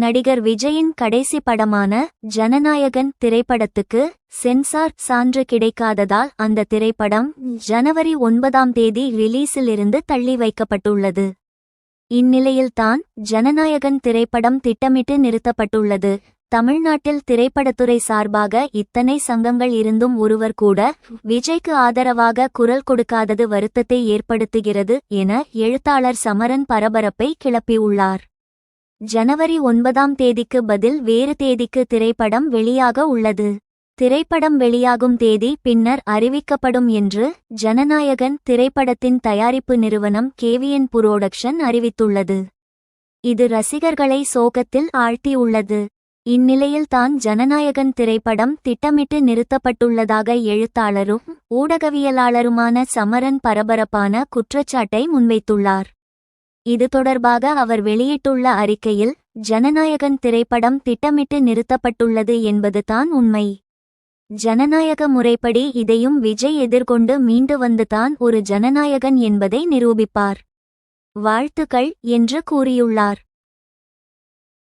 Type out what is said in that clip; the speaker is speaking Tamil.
நடிகர் விஜயின் கடைசி படமான ஜனநாயகன் திரைப்படத்துக்கு சென்சார் சான்று கிடைக்காததால் அந்த திரைப்படம் ஜனவரி ஒன்பதாம் தேதி ரிலீஸிலிருந்து தள்ளி வைக்கப்பட்டுள்ளது. இந்நிலையில்தான் ஜனநாயகன் திரைப்படம் திட்டமிட்டு நிறுத்தப்பட்டுள்ளது. தமிழ்நாட்டில் திரைப்படத்துறை சார்பாக இத்தனை சங்கங்கள் இருந்தும் ஒருவர் கூட விஜய்க்கு ஆதரவாக குரல் கொடுக்காதது வருத்தத்தை ஏற்படுத்துகிறது என எழுத்தாளர் சமரன் பரபரப்பை கிளப்பியுள்ளார். ஜனவரி ஒன்பதாம் தேதிக்கு பதில் வேறு தேதிக்கு திரைப்படம் வெளியாக உள்ளது. திரைப்படம் வெளியாகும் தேதி பின்னர் அறிவிக்கப்படும் என்று ஜனநாயகன் திரைப்படத்தின் தயாரிப்பு நிறுவனம் கேவிஎன் புரோடக்ஷன் அறிவித்துள்ளது. இது ரசிகர்களை சோகத்தில் ஆழ்த்தியுள்ளது. இந்நிலையில் தான் ஜனநாயகன் திரைப்படம் திட்டமிட்டு நிறுத்தப்பட்டுள்ளதாக எழுத்தாளரும் ஊடகவியலாளருமான சமரன் பரபரப்பான குற்றச்சாட்டை முன்வைத்துள்ளார். இது தொடர்பாக அவர் வெளியிட்டுள்ள அறிக்கையில் ஜனநாயகன் திரைப்படம் திட்டமிட்டு நிறுத்தப்பட்டுள்ளது என்பது தான் உண்மை. ஜனநாயக முறைப்படி இதையும் விஜய் எதிர்கொண்டு மீண்டு வந்து தான் ஒரு ஜனநாயகன் என்பதை நிரூபிப்பார். வாழ்த்துக்கள் என்று கூறியுள்ளார்.